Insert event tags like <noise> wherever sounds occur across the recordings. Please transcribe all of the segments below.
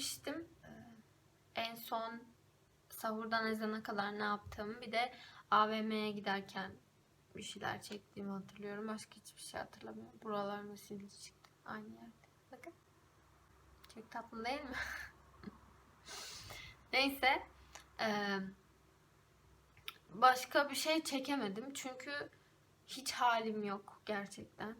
çekmemiştim. Ee, en son sahurdan ezana kadar ne yaptığımı bir de AVM'ye giderken bir şeyler çektiğimi hatırlıyorum. Başka hiçbir şey hatırlamıyorum. Buralarımda sivilce çıktı. Aynı yerde. Bakın. Çok tatlı değil mi? <laughs> Neyse. Ee, başka bir şey çekemedim. Çünkü hiç halim yok gerçekten.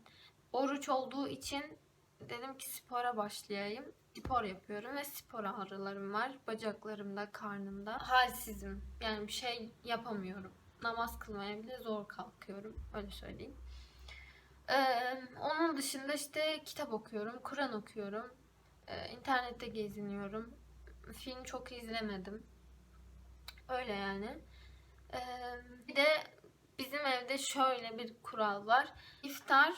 Oruç olduğu için dedim ki spora başlayayım. Spor yapıyorum ve spor ağrılarım var. Bacaklarımda, karnımda. Halsizim. Yani bir şey yapamıyorum. Namaz kılmaya bile zor kalkıyorum. Öyle söyleyeyim. Ee, onun dışında işte kitap okuyorum, Kur'an okuyorum. Ee, internette geziniyorum. Film çok izlemedim. Öyle yani. Ee, bir de bizim evde şöyle bir kural var. İftar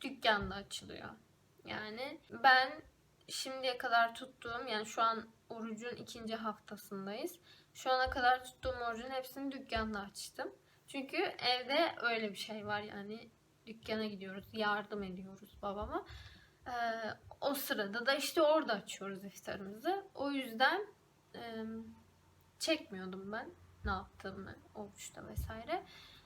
dükkanda açılıyor. Yani ben şimdiye kadar tuttuğum yani şu an orucun ikinci haftasındayız. Şu ana kadar tuttuğum orucun hepsini dükkanda açtım. Çünkü evde öyle bir şey var yani dükkana gidiyoruz, yardım ediyoruz babama. Ee, o sırada da işte orada açıyoruz iftarımızı. O yüzden e, çekmiyordum ben ne yaptığımı oruçta vesaire.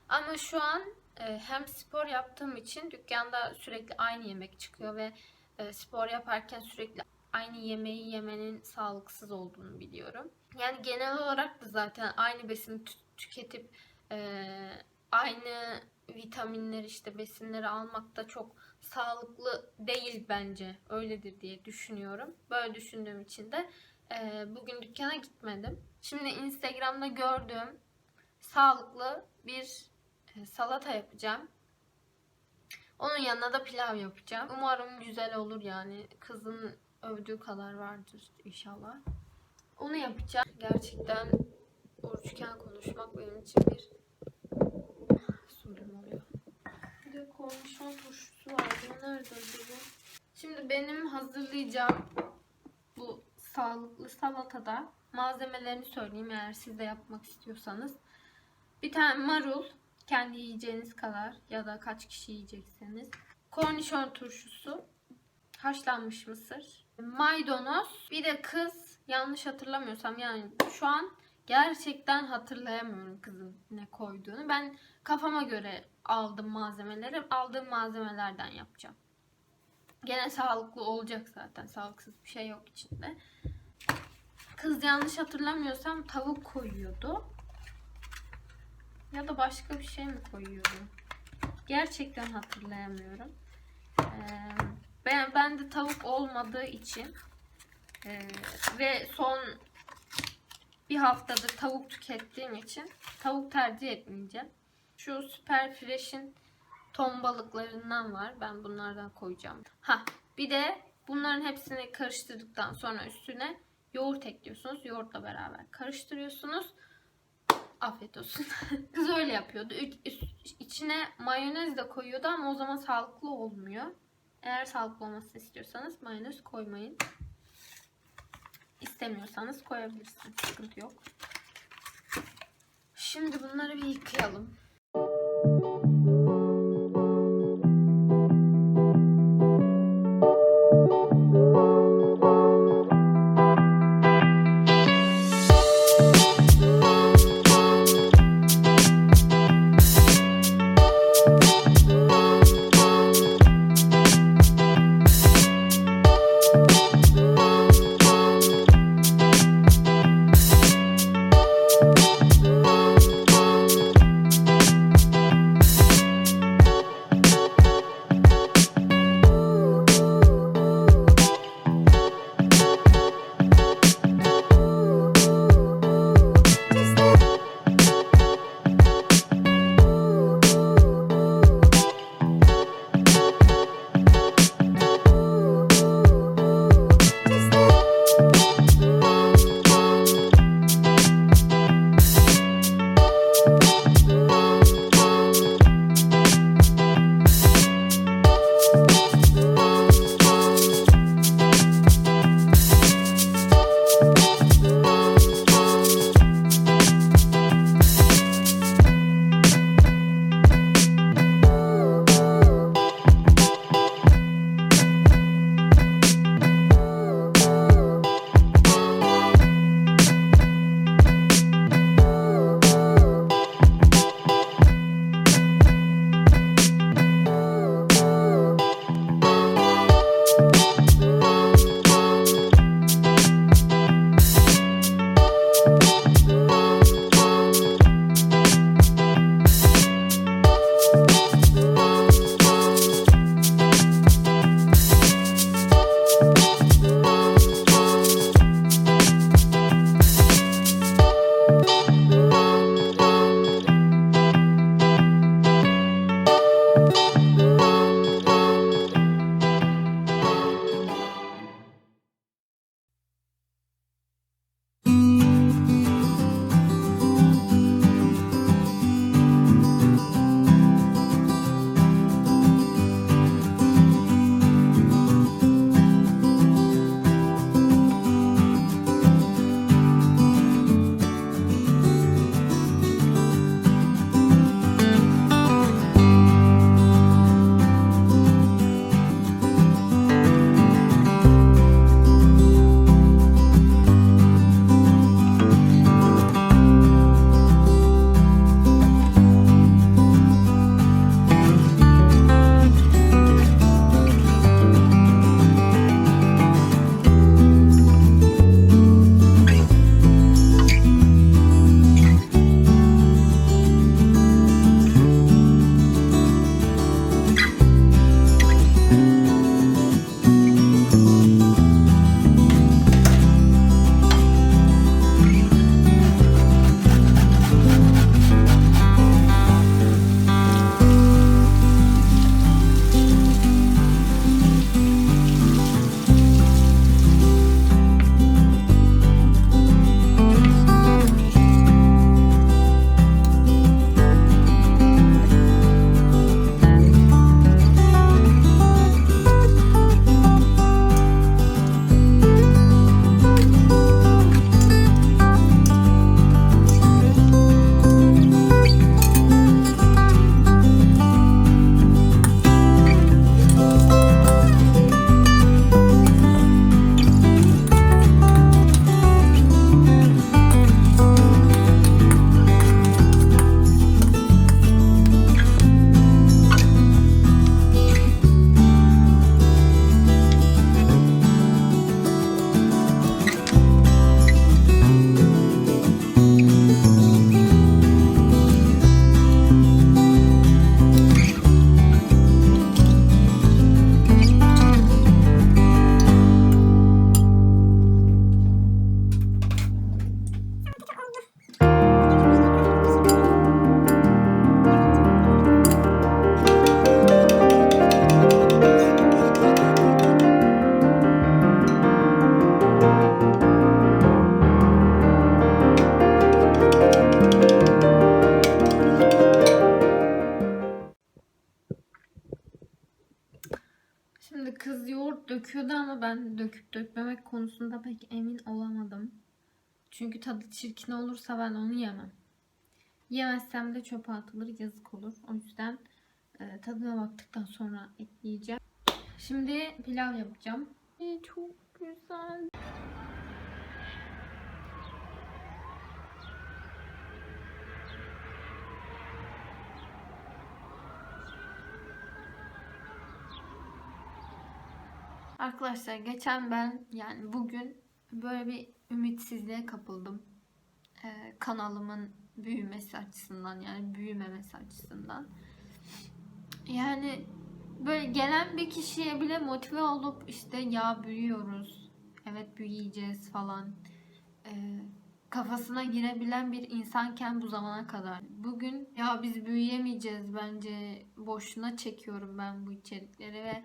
Ama şu an e, hem spor yaptığım için dükkanda sürekli aynı yemek çıkıyor ve spor yaparken sürekli aynı yemeği yemenin sağlıksız olduğunu biliyorum. Yani genel olarak da zaten aynı besini tü- tüketip e, aynı vitaminleri işte besinleri almak da çok sağlıklı değil bence. Öyledir diye düşünüyorum. Böyle düşündüğüm için de e, bugün dükkana gitmedim. Şimdi Instagram'da gördüğüm sağlıklı bir e, salata yapacağım. Onun yanına da pilav yapacağım. Umarım güzel olur yani. Kızın övdüğü kadar vardır inşallah. Onu yapacağım. Gerçekten oruçken konuşmak benim için bir sorun oluyor. Bir de kornişon turşusu var. Bu nerede acaba? Şimdi benim hazırlayacağım bu sağlıklı salatada malzemelerini söyleyeyim eğer siz de yapmak istiyorsanız. Bir tane marul, kendi yiyeceğiniz kadar ya da kaç kişi yiyecekseniz. Kornişon turşusu, haşlanmış mısır, maydanoz, bir de kız yanlış hatırlamıyorsam yani şu an gerçekten hatırlayamıyorum kızın ne koyduğunu. Ben kafama göre aldım malzemeleri. Aldığım malzemelerden yapacağım. Gene sağlıklı olacak zaten. Sağlıksız bir şey yok içinde. Kız yanlış hatırlamıyorsam tavuk koyuyordu. Ya da başka bir şey mi koyuyordu? Gerçekten hatırlayamıyorum. Ee, ben, ben de tavuk olmadığı için e, ve son bir haftadır tavuk tükettiğim için tavuk tercih etmeyeceğim. Şu Super Fresh'in ton balıklarından var. Ben bunlardan koyacağım. Ha bir de bunların hepsini karıştırdıktan sonra üstüne yoğurt ekliyorsunuz. Yoğurtla beraber karıştırıyorsunuz. Afiyet olsun. <laughs> Kız öyle yapıyordu. Üst- içine mayonez de koyuyordu ama o zaman sağlıklı olmuyor. Eğer sağlıklı olmasını istiyorsanız mayonez koymayın. İstemiyorsanız koyabilirsiniz. Sıkıntı yok. Şimdi bunları bir yıkayalım. Döküyordu ama ben döküp dökmemek konusunda pek emin olamadım. Çünkü tadı çirkin olursa ben onu yemem. Yemezsem de çöpe atılır yazık olur. O yüzden e, tadına baktıktan sonra ekleyeceğim. Şimdi pilav yapacağım. Ee, çok güzel. Arkadaşlar geçen ben yani bugün böyle bir ümitsizliğe kapıldım. Ee, kanalımın büyümesi açısından yani büyümemesi açısından. Yani böyle gelen bir kişiye bile motive olup işte ya büyüyoruz. Evet büyüyeceğiz falan. Ee, kafasına girebilen bir insanken bu zamana kadar. Bugün ya biz büyüyemeyeceğiz bence boşuna çekiyorum ben bu içerikleri ve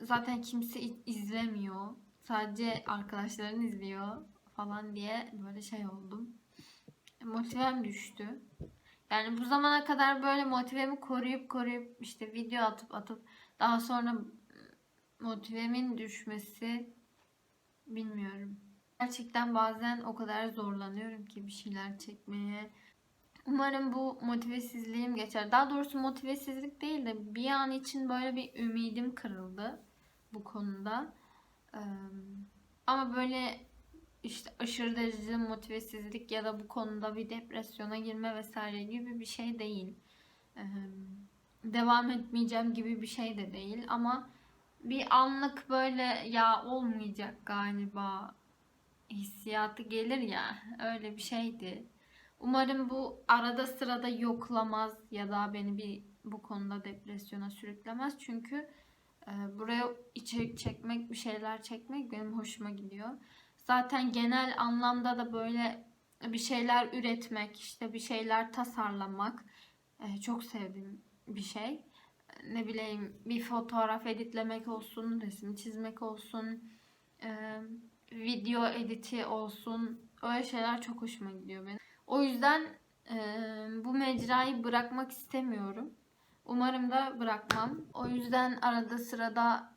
zaten kimse izlemiyor. Sadece arkadaşların izliyor falan diye böyle şey oldum. Motivem düştü. Yani bu zamana kadar böyle motivemi koruyup koruyup işte video atıp atıp daha sonra motivemin düşmesi bilmiyorum. Gerçekten bazen o kadar zorlanıyorum ki bir şeyler çekmeye. Umarım bu motivesizliğim geçer. Daha doğrusu motivesizlik değil de bir an için böyle bir ümidim kırıldı bu konuda. Ama böyle işte aşırı derecede motivesizlik ya da bu konuda bir depresyona girme vesaire gibi bir şey değil. Devam etmeyeceğim gibi bir şey de değil ama bir anlık böyle ya olmayacak galiba hissiyatı gelir ya öyle bir şeydi. Umarım bu arada sırada yoklamaz ya da beni bir bu konuda depresyona sürüklemez. Çünkü buraya içerik çekmek, bir şeyler çekmek benim hoşuma gidiyor. Zaten genel anlamda da böyle bir şeyler üretmek, işte bir şeyler tasarlamak e, çok sevdiğim bir şey. Ne bileyim bir fotoğraf editlemek olsun, resim çizmek olsun, e, video editi olsun. Öyle şeyler çok hoşuma gidiyor benim. O yüzden e, bu mecrayı bırakmak istemiyorum. Umarım da bırakmam. O yüzden arada sırada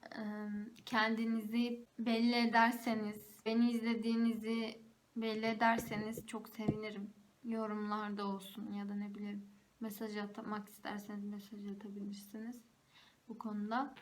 kendinizi belli ederseniz, beni izlediğinizi belli ederseniz çok sevinirim. Yorumlarda olsun ya da ne bileyim mesaj atmak isterseniz mesaj atabilirsiniz bu konuda.